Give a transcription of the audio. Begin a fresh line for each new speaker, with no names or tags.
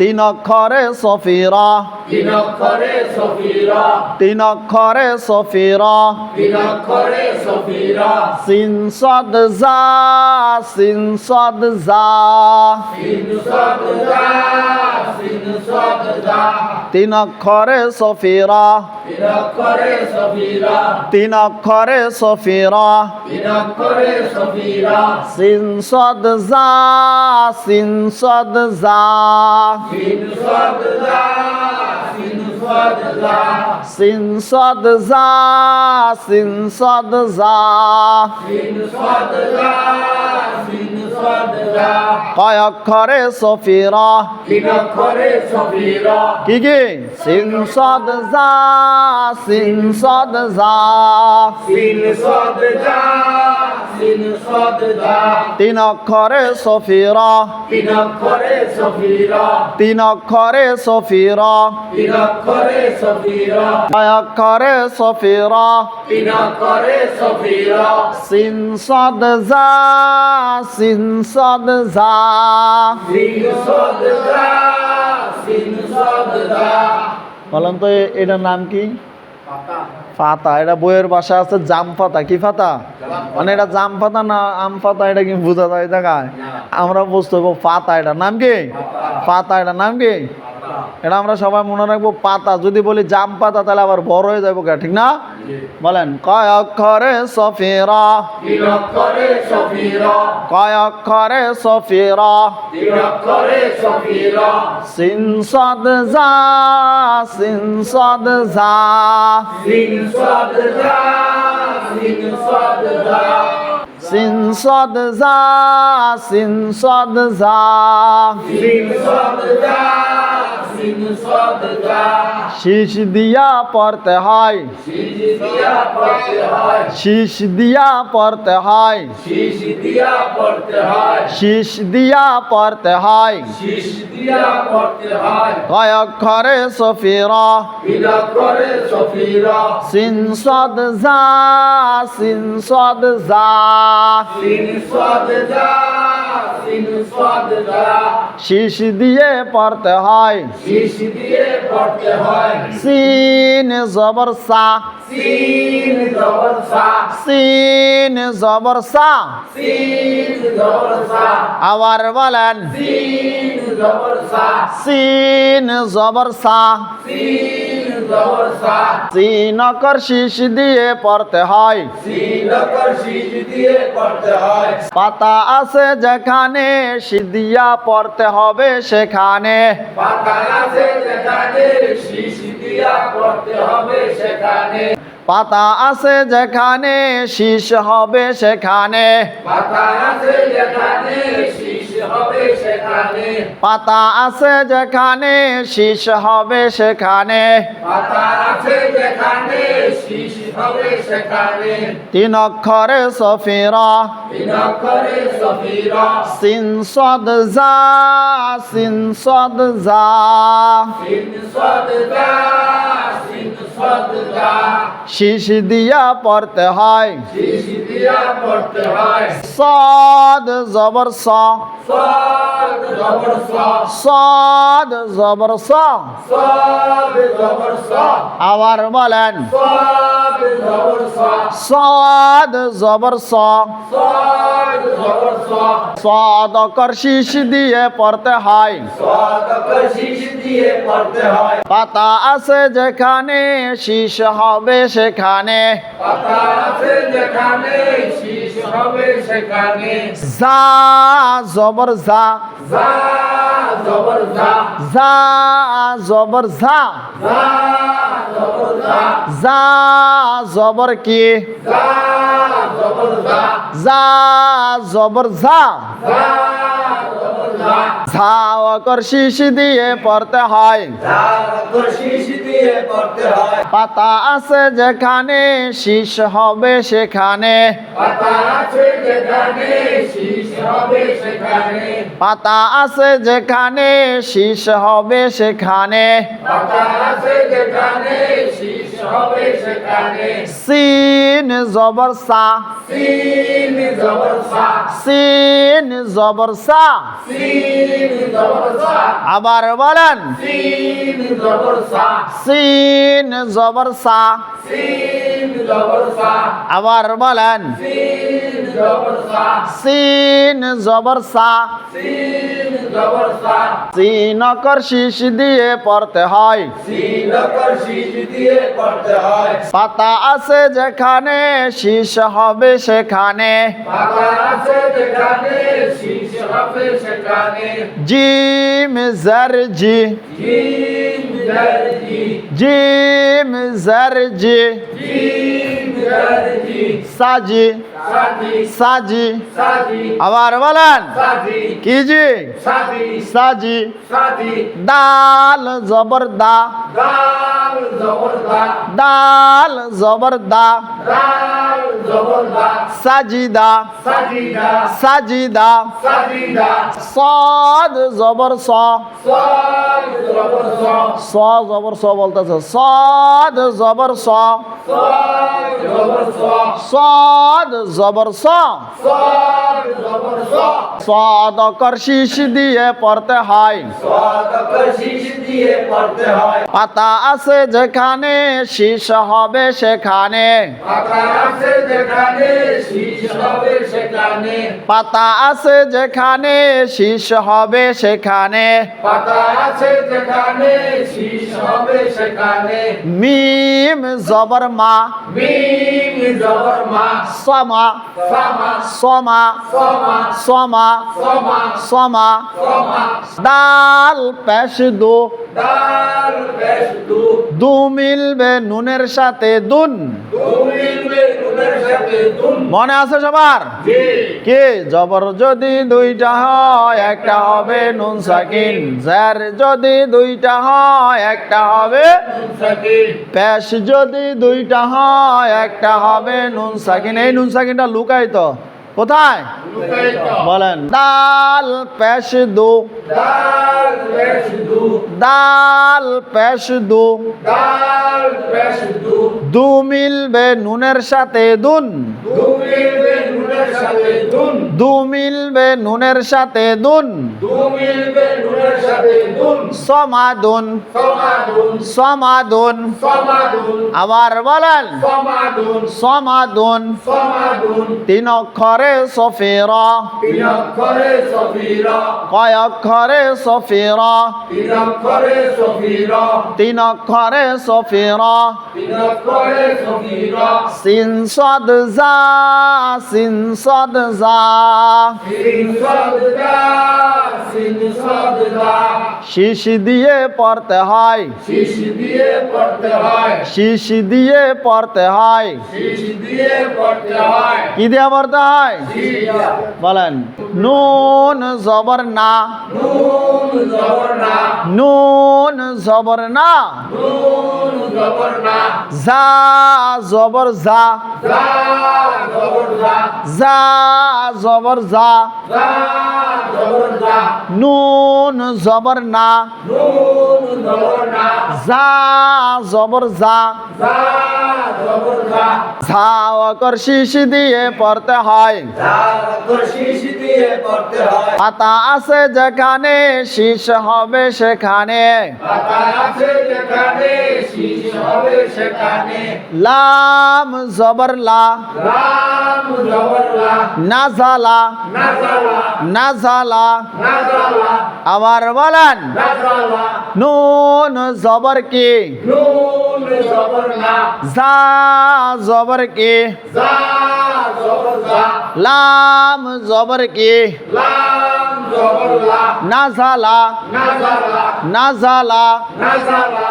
তিন অক্ষরে সফিরা।
তিন অক্ষরে সফিরা।
তিন অক্ষরে সফিরা।
তিন অক্ষরে সফিরা।
সিন সদ জা সিন সদ জা
সিন সদ যা সিন সদ যা।
তিন অক্ষরে সফিরা।
তিন অক্ষরে সফিরা।
সিন সদ জা সিন সদ জা।
সিন সদ দা সিন সদ দা
কয় অক্ষরে সফিরা।
তিন অক্ষরে সফিরা।
কি কি? সিন সদ যা সিন সদ যা
সিন সদ দা
তিন অক্ষরে সফিরা।
তিন অক্ষরে সফিরা।
তিন অক্ষরে সফিরা।
তিন অক্ষরে সফিরা।
কয় অক্ষরে সফিরা।
তিন অক্ষরে সফিরা।
সিন সদ জা সিন সদ জা
সিন সদ দা সিন সদ দা
বলেন তো এটার নাম কি? পাতা। এটা বইয়ের বাসা আছে জাম পাতা কি ফাতা? মানে এটা জাম পাতা না আম পাতা এটা কি বোঝা যায়? দেখায় আমরা বুঝতে পারব ফাতা এটা নাম কি? ফাতা এটা নাম কি? এটা আমরা সবাই মনে রাখব পাতা। যদি বলি জাম পাতা তাহলে আবার বড় হয়ে যাব ঠিক না? বলেন কয় অক্ষরে সফিরা?
তিন অক্ষরে সফিরা।
কয় অক্ষরে সফিরা?
তিন অক্ষরে সফিরা।
সিন সদ জা সিন সদ জা।
সিন সদ দা সিন সদ দা
সিন সদ জা সিন সদ জা।
সিন সদ দা
শীষ দিয়া পড়তে হয়।
শীষ দিয়া পড়তে হয়।
শীষ দিয়া পড়তে হয়। কয় অক্ষরে সফিরা।
তিন অক্ষরে সফিরা
সিন সদ জা, সিন সদ জা।
সিন সদ দা সিন সদ দা
শীষ দিয়ে পড়তে হয়। সিন জবর সা।
সিন জবর সা।
সিন জবর সা।
সিন জবর সা।
আবার বলেন
সিন জবর সা।
সিন জবর সা।
সিন জবর সা।
সিন অকর শীষ দিয়ে পড়তে হয়।
হয়।
পাতা আছে যেখানে সিদিয়া পড়তে হবে সেখানে।
পাতা আছে যেখানে শীষ হবে সেখানে।
পাতা আছে যেখানে শীষ হবে সেখানে।
পাতা আছে যেখানে শীষ হবে সেখানে।
তিন অক্ষরে সফিরা। সিন সদ জা সিন সদ জা। শীষ দিয়া পড়তে হয়। সদ জবর
সদ জবর
আবার বলেন
সদ জবর
সদ জবর স
সদ জবর সা
সদ অকর শীষ দিয়ে পড়তে হয়। পাতা আছে যেখানে শীষ হবে সেখানে। যা জবর যা।
যা জবর যা।
যা জবর কি?
যা জবর যা।
ঝা অকর শীষ দিয়ে পড়তে হয়। পাতা আছে যেখানে শীষ হবে সেখানে।
পাতা আছে যেখানে শীষ হবে সেখানে।
শীষ হবে সেখানে সিন জবর সা
সিন জবর সা
সিন জবর সা
সিন জবর সা
আবার বলেন
সিন জবর সা
সিন জবর সা
সিন জবর সা
আবার বলেন
সিন জবর সা
সিন জবর সা
সিন জবর সা
অক্ষর শীষ দিয়ে পড়তে হয়।
হয়।
পাতা আছে যেখানে শীষ হবে সেখানে। জিম জর জি
জিম
জর জি সাজি
সাজি
আবার বলেন
সাজি।
কি জি?
সাজি।
দাল জবর দা।
দাল জবর দা।
সাজিদা
সাজিদা
সদ জবর স।
স।
জবর স বলতেছে। সদ জবর স। সদ জবর সদ অক্ষর শীষ দিয়ে পড়তে হয়। পাতা আছে যেখানে শীষ হবে সেখানে।
পাতা আছে যেখানে শীষ হবে সেখানে।
মিম জবর মা
মিম জবর মা।
সমা
সামা
সমা
সমা
দাল পেশ দু
দু
মিলবে নুনের সাথে দুন
মিলবে নুনের সাথে দুন
মনে আছে সবার? কি? জবর যদি দুইটা হয় একটা হবে নুন সাকিন। জ্যার যদি দুইটা হয় একটা হবে
প্যাস
পেশ যদি দুইটা হয় একটা হবে নুন সাকিন। এই নুন সাকিনটা লুকাই তো কোথায়? বলেন। ডাল প্যাশ দু।
ডাল প্যাশ দু।
দু মিলবে নুনের সাথে দুন।
দু মিলবে
দু মিলবে নুনের সাথে দুন।
দু মিলবে নুনের সাথে দুন।
সমাদুন।
সমাদুন।
সমাদুন।
সমাদুন।
আবার বলেন
সমাদুন।
সমাদুন।
সমাদুন।
তিন অক্ষরে সফির।
তিন অক্ষরে সফির।
কয় অক্ষরে সফির।
তিন অক্ষরে সফির।
তিন অক্ষরে সফির।
তিন অক্ষরে সফির।
সিন সদ যা সিন
সদদা
শীষ দিয়ে পড়তে হয়
শীষ দিয়ে পড়তে হয়
শীষ দিয়ে পড়তে হয়
শীষ দিয়ে পড়তে হয়
কি দিয়ে পড়তে হয়? বলেন। নুন জবর না।
নুন জবর না।
যা জবর যা।
যা জবর যা।
নুন জবর না। যা জবর যা।
যা জবর যা।
ঝা অকর শীষ দিয়ে পড়তে হয়। পাতা আছে যেখানে শীষ হবে সেখানে। লাম জবর লা। নাজালা
নাজালা
আবার বলেন নুন জবর কি?
নুন জবর
কি? লাম জবর কি?
নাজালা
নাজালা
নাজালা